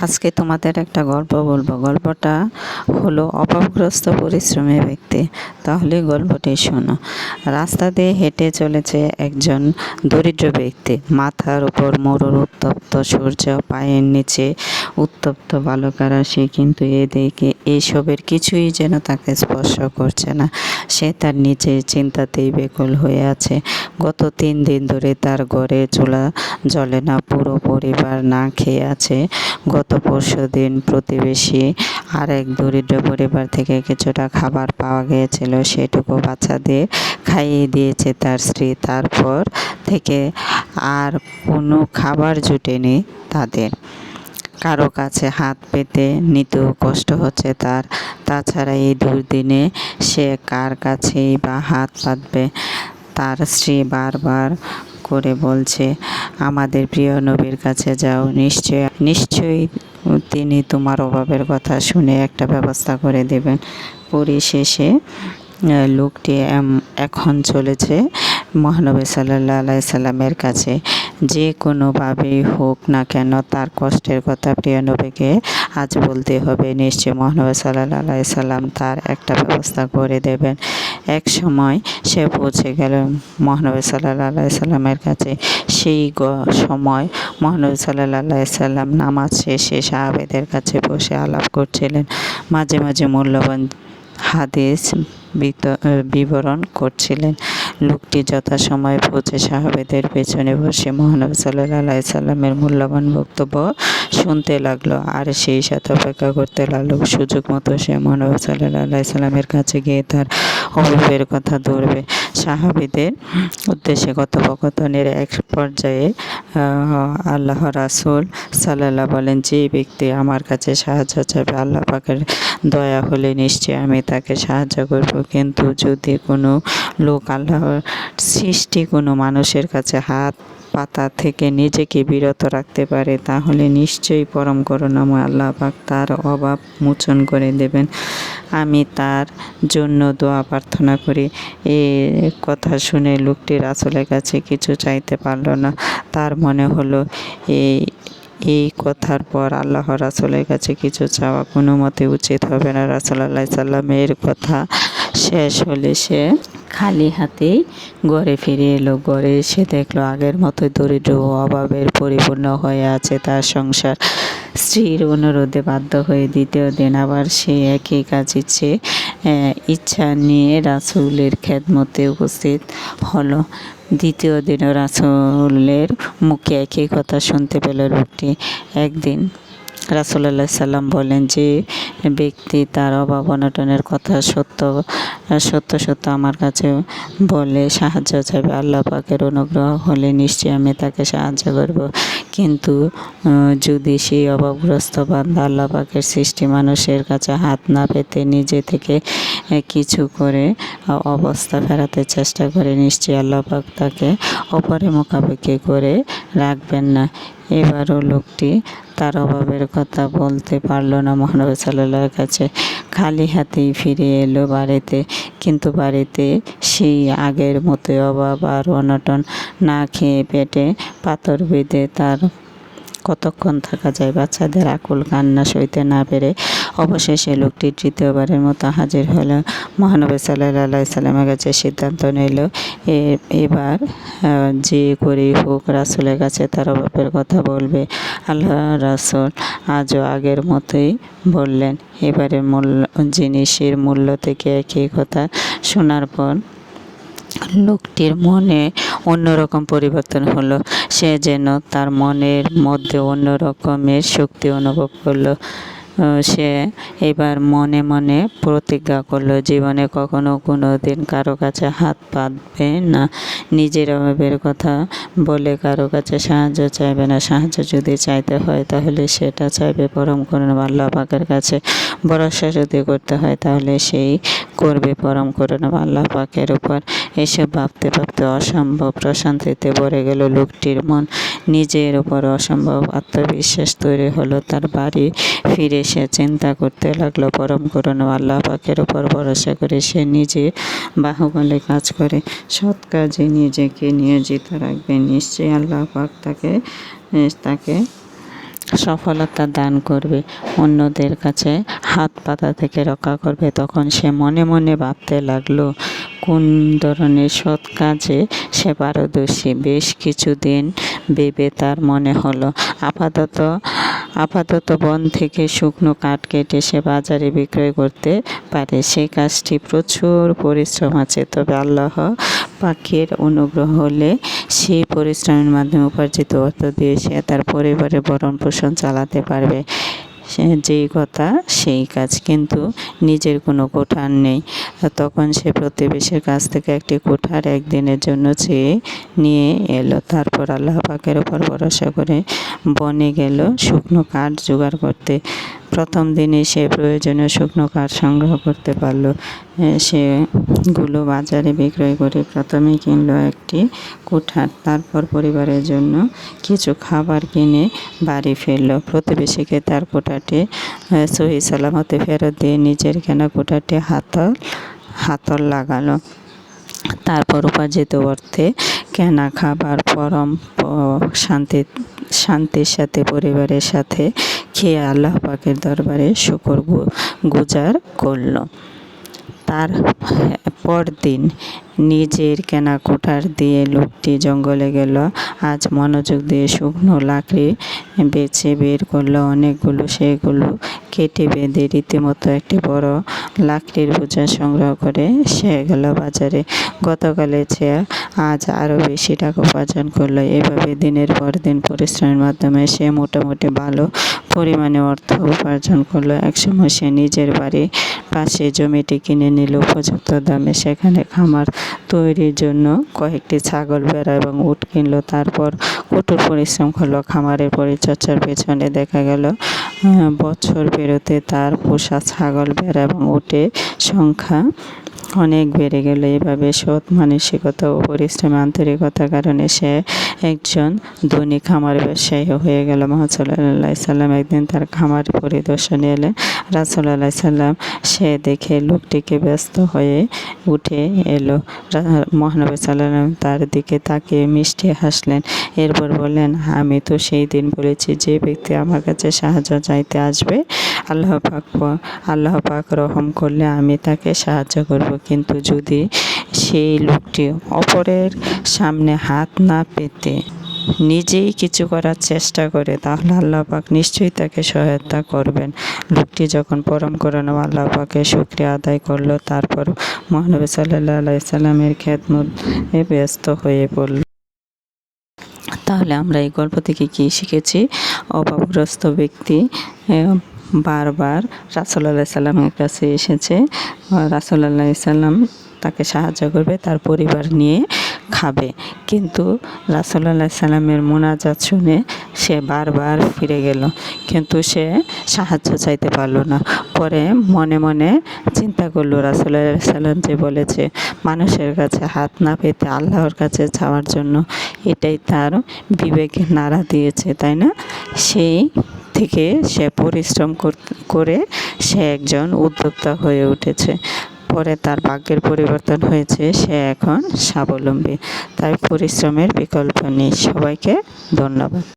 আজকে তোমাদের একটা গল্প বলব। গল্পটা হলো অভাবগ্রস্ত পরিশ্রমী ব্যক্তি। তাহলে গল্পটি শোনো। রাস্তা দিয়ে হেঁটে চলেছে একজন দরিদ্র ব্যক্তি। মাথার উপর মরুর উত্তপ্ত সূর্য, পায়ের নিচে উত্তপ্ত বালুকা সে কিন্তু এদিকে এইসবের কিছুই যেন তাকে স্পর্শ করছে না। সে তার নিজের চিন্তাতেই বেকুল হয়ে আছে। গত তিন দিন ধরে তার ঘরে চুলা জ্বলে না, পুরো পরিবার না খেয়ে আছে। গত পরশু দিন প্রতিবেশী আর এক দরিদ্র পরিবার থেকে কিছুটা খাবার পাওয়া গিয়েছিল, সেটুকু বাচ্চাদের খাইয়ে দিয়েছে তার স্ত্রী। তারপর থেকে আর কোনো খাবার জুটেনি তাদের। কারও কাছে হাত পেতে নিতেও কষ্ট হচ্ছে তার। তাছাড়া এই দুর্দিনে সে কার কাছেই বা হাত পাতবে তার স্ত্রী বারবার করে বলছে, আমাদের প্রিয় নবীর কাছে যাও, নিশ্চয়, নিশ্চয়ই তিনি তোমার অভাবের কথা শুনে একটা ব্যবস্থা করে দেবেন। পরিশেষে লোকটি এখন চলেছে মহানবী সাল্লাহ আলাই সাল্লামের কাছে। যে কোনোভাবেই হোক না কেন তার কষ্টের কথা প্রিয় নবীকে আজ বলতে হবে। নিশ্চয় মহানবী সাল্লাহ আলাই সাল্লাম তার একটা ব্যবস্থা করে দেবেন। এক সময় সে পৌঁছে গেল মহানবী সাল্লাহ সাল্লামের কাছে। সেই সময় মহানবী সাল্লাহ সাল্লাম নামাজ শেষে সাহাবেদের কাছে বসে আলাপ করছিলেন। মাঝে মাঝে মূল্যবান হাদিস বিবরণ করছিলেন। লোকটি যথাসময়ে পৌঁছে সাহাবেদের পেছনে বসে মহানবী সাল্লাহ সাল্লামের মূল্যবান বক্তব্য শুনতে লাগল। আর সেই সাথে অপেক্ষা করতে লাগল সুযোগ মতো সে মহানবী সাল্লাহ সাল্লামের কাছে গিয়ে তার অভাবের কথা ধরবে। সাহাবিদের উদ্দেশ্যে কথোপকথনের এক পর্যায়ে আল্লাহ রাসুল সাল্লাহ বলেন, যে ব্যক্তি আমার কাছে সাহায্য চাইবে, আল্লাহ পাকের দয়া হলে নিশ্চয়ই আমি তাকে সাহায্য করব। কিন্তু যদি কোনো লোক আল্লাহর সৃষ্টি কোনো মানুষের কাছে হাত পাতা থেকে নিজেকে বিরত রাখতে পারে, তাহলে নিশ্চয়ই পরম করুণাময় আল্লাহ পাক তার অভাব মোচন করে দেবেন। আমি তার জন্য দোয়া প্রার্থনা করি। এ কথা শুনে লোকটি রাসুলের কাছে কিছু চাইতে পারল না। তার মনে হলো এই এই কথার পর আল্লাহ রাসুলের কাছে কিছু চাওয়া কোনো মতে উচিত হবে না। রাসুল্লাহ সাল্লামের কথা শেষ হলে সে খালি হাতেই ঘরে ফিরে এলো। ঘরে এসে দেখল আগের মতোই দরিদ্র অভাবের পরিপূর্ণ হয়ে আছে তার সংসার। স্ত্রীর অনুরোধে বাধ্য হয়ে দ্বিতীয় দিন আবার সে একই কাজ ইচ্ছে ইচ্ছা নিয়ে রাসুলের খেদমতে উপস্থিত হলো। দ্বিতীয় দিনও রাসুলের মুখে একই কথা শুনতে পেল লোকটি একদিন রাসুল্লাহ সাল্লাম বলেন যে ব্যক্তি তার অভাব অনটনের কথা সত্য সত্য সত্য আমার কাছে বলে সাহায্য চাইবে। আল্লাহ পাকের অনুগ্রহ হলে নিশ্চয়ই আমি তাকে সাহায্য করব। কিন্তু যদি সেই অভাবগ্রস্ত বান্ধা আল্লাহ পাকের সৃষ্টি মানুষের কাছে হাত না পেতে নিজে থেকে কিছু করে অবস্থা ফেরাতে চেষ্টা করে, নিশ্চয়ই আল্লাহ পাক তাকে অপরে মোকাবিকি করে রাখবেন না। এবারও লোকটি তার অভাবের কথা বলতে পারল না মহানবী সাল্লাল্লাহর কাছে। খালি হাতেই ফিরে এলো বাড়িতে, কিন্তু বাড়িতে সেই আগের মতোই অভাব আর অনটন না খেয়ে পেটে পাথর বেঁধে তার কতক্ষণ থাকা যায় বাচ্চাদের আকুল কান্না সইতে না পেরে অবশেষে লোকটি তৃতীয়বারের মতো হাজির হলো। মহানবী সাল্লাহ সাল্লামের কাছে সিদ্ধান্ত নিল এবার যে করেই হোক রাসুলের কাছে তার অভাবের কথা বলবে। আল্লাহ রাসুল আজও আগের মতোই বললেন এবারে মূল্য, জিনিসের মূল্য থেকে একই কথা শোনার পর লোকটির মনে অন্যরকম পরিবর্তন হলো। সে যেন তার মনের মধ্যে অন্যরকমের শক্তি অনুভব করল। সে এবার মনে মনে প্রতিজ্ঞা করল, জীবনে কখনো কোনো দিন কারও কাছে হাত পাতবে না। নিজের অভাবের কথা বলে কারও কাছে সাহায্য চাইবে না। সাহায্য যদি চাইতে হয় তাহলে সেটা চাইবে পরম করুন আল্লাহ পাকের কাছে। ভরসা যদি করতে হয় তাহলে সেই করবে পরম করুন আল্লাহ পাকের উপর। এসব ভাবতে ভাবতে অসম্ভব প্রশান্তিতে ভরে গেল লোকটির মন। নিজের উপর অসম্ভব আত্মবিশ্বাস তৈরি হলো, তার বাড়ি ফিরে সে চিন্তা করতে লাগল। পরম করুন আল্লাহ পাকের উপর ভরসা করে সে নিজে বাহুবলে কাজ করে। সৎ কাজে নিজেকে নিয়োজিত রাখবে। নিশ্চয়ই আল্লাহ পাক তাকে তাকে সফলতা দান করবে। অন্যদের কাছে হাত পাতা থেকে রক্ষা করবে। তখন সে মনে মনে ভাবতে লাগল, কোন ধরনের সৎ কাজে সে পারদর্শী? বেশ কিছুদিন ভেবে তার মনে হলো, আপাতত আপাতত বন থেকে শুকনো কাঠ কেটে সে বাজারে বিক্রয় করতে পারে। সেই কাজটি প্রচুর পরিশ্রম আছে। তবে আল্লাহ পাখির অনুগ্রহ হলে সেই পরিশ্রমের মাধ্যমে উপার্জিত অর্থ দিয়ে সে তার পরিবারের ভরণ পোষণ চালাতে পারবে। যেই কথা, সেই কাজ কিন্তু নিজের কোনো কোঠার নেই। তখন সে প্রতিবেশীর কাছ থেকে একটি কোঠার একদিনের জন্য চেয়ে নিয়ে এলো। তারপর আল্লাহ পাকের ওপর ভরসা করে বনে গেল শুকনো কাঠ জোগাড় করতে। প্রথম দিনে সে প্রয়োজনীয় শুকনো কাঠ সংগ্রহ করতে পারল। সেগুলো বাজারে বিক্রয় করে প্রথমে কিনলো একটি কুঠার। তারপর পরিবারের জন্য কিছু খাবার কিনে বাড়ি ফিরলো। প্রতিবেশীকে তার কোঠাটি সহি সালামতে ফেরত দিয়ে নিজের কেনা কোঠাটি হাতল হাতল লাগালো। তারপর উপার্জিত অর্থে কেনা খাবার, পরম শান্তি, শান্তির সাথে পরিবারের সাথে খেয়ে আল্লাহ পাকের দরবারে শুকর গুজার করল। তার পরদিন নিজের কেনা কোঠার দিয়ে লোকটি জঙ্গলে গেল। আজ মনোযোগ দিয়ে শুকনো লাকড়ি বেছে বের করল। অনেকগুলো, সেগুলো কেটে বেঁধে রীতিমতো একটি বড় লাকড়ির বোঝা সংগ্রহ করে সে গেল বাজারে। গতকালের চেয়ে আজ আরও বেশি টাকা উপার্জন করল। এভাবে দিনের পর দিন পরিশ্রমের মাধ্যমে সে মোটামুটি ভালো পরিমাণে অর্থ উপার্জন করল। একসময় সে নিজের বাড়ি পাশে জমিটি কিনে নিল। উপযুক্ত দামে সেখানে খামার তৈরির জন্য কয়েকটি ছাগল বেড়া এবং উট কিনলো। তারপর কঠোর পরিশ্রম করল। খামারের পরিচর্যার পেছনে দেখা গেল বছর পেরোতে তার পোষা ছাগল বেড়া এবং উটের সংখ্যা অনেক বেড়ে গেল। এভাবে সৎ মানসিকতা ও পরিশ্রমী আন্তরিকতার কারণে সে একজন ধনী খামার ব্যবসায়ী হয়ে গেল। মহাসাল্লাহ সাল্লাম একদিন তার খামার পরিদর্শনে এলেন। রাসুল্লাহ সাল্লাম সে দেখে লোকটিকে ব্যস্ত হয়ে উঠে এলো। মহানবী সাল্লাম তার দিকে তাকিয়ে মিষ্টি হাসলেন। এরপর বললেন, আমি তো সেই দিন বলেছি, যে ব্যক্তি আমার কাছে সাহায্য চাইতে আসবে, আল্লাহ পাক আল্লাহ পাক রহম করলে আমি তাকে সাহায্য করব। কিন্তু যদি সেই লোকটি অপরের সামনে হাত না পেতে নিজেই কিছু করার চেষ্টা করে, তাহলে আল্লাহ পাক নিশ্চয়ই তাকে সহায়তা করবেন। লোকটি যখন পরম করানো আল্লাহ পাকে শুক্রিয়া আদায় করল, তারপর মহানবী সাল্লাহ আলাই সাল্লামের খ্যাতমত ব্যস্ত হয়ে পড়ল। তাহলে আমরা এই গল্প থেকে কী শিখেছি? অভাবগ্রস্ত ব্যক্তি বারবার রাসুল্লাহ সাল্লামের কাছে এসেছে। রাসুল্লাহ সাল্লাম তাকে সাহায্য করবে, তার পরিবার নিয়ে খাবে। কিন্তু রাসুল্লাহ সাল্লামের মোনাজাত শুনে সে বারবার ফিরে গেল। কিন্তু সে সাহায্য চাইতে পারল না। পরে মনে মনে চিন্তা করল রাসুল্লাহ সাল্লাম যে বলেছে, মানুষের কাছে হাত না পেতে আল্লাহর কাছে যাওয়ার জন্য এটাই তার বিবেকে নাড়া দিয়েছে। তাই না? সেই থেকে সে পরিশ্রম করে সে একজন উদ্যোক্তা হয়ে উঠেছে। পরে তার ভাগ্যের পরিবর্তন হয়েছে, সে এখন স্বাবলম্বী। তাই পরিশ্রমের বিকল্প নেই। সবাইকে ধন্যবাদ।